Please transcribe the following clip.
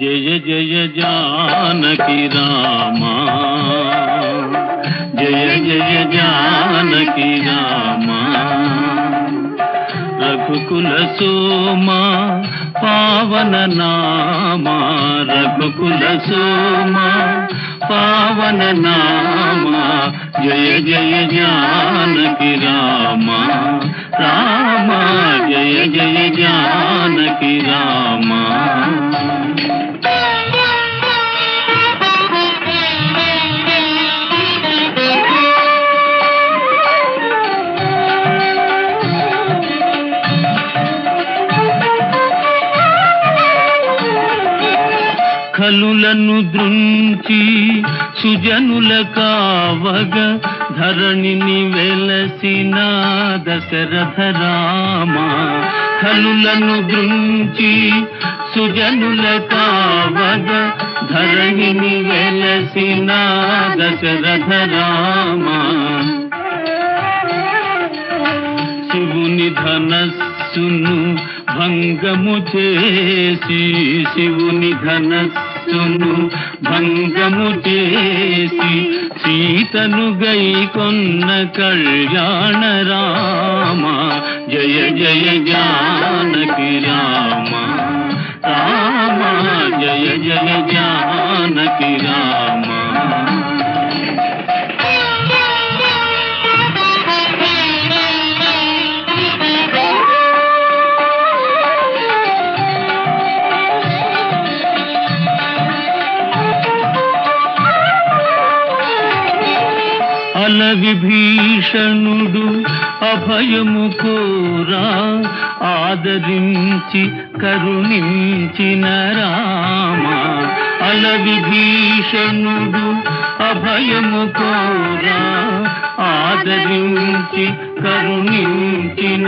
జయ జయ జానకి రామా. జయ జయ జానకి రామా. రఘుకుల సోమా పావన నామా. రఘుకుల సోమా పావన నామా. జయ జయ జానకి రామా. రామా జయ జయ జానకి రామా. కలులను దృంచి సుజనుల కావగ ధరణిని వెలసిన దశరథ రామ కలులను దృంచి సుజనుల కావగ ధరణిని వెలసిన దశరథ రామ శివుని ధనస్సును భంగము చేసి శివుని ధనస్సు ధనస్సును భంగము చేసి సీతను గైకొన్న కళ్యాణ రామ. జయ జయ జానకి రామ. రామ జయ జయ జాన అల విభీషణుడు అభయము కోరా ఆదరించి కరుణించిన రామ. అల విభీషణుడు అభయము కోరా ఆదరించి కరుణించిన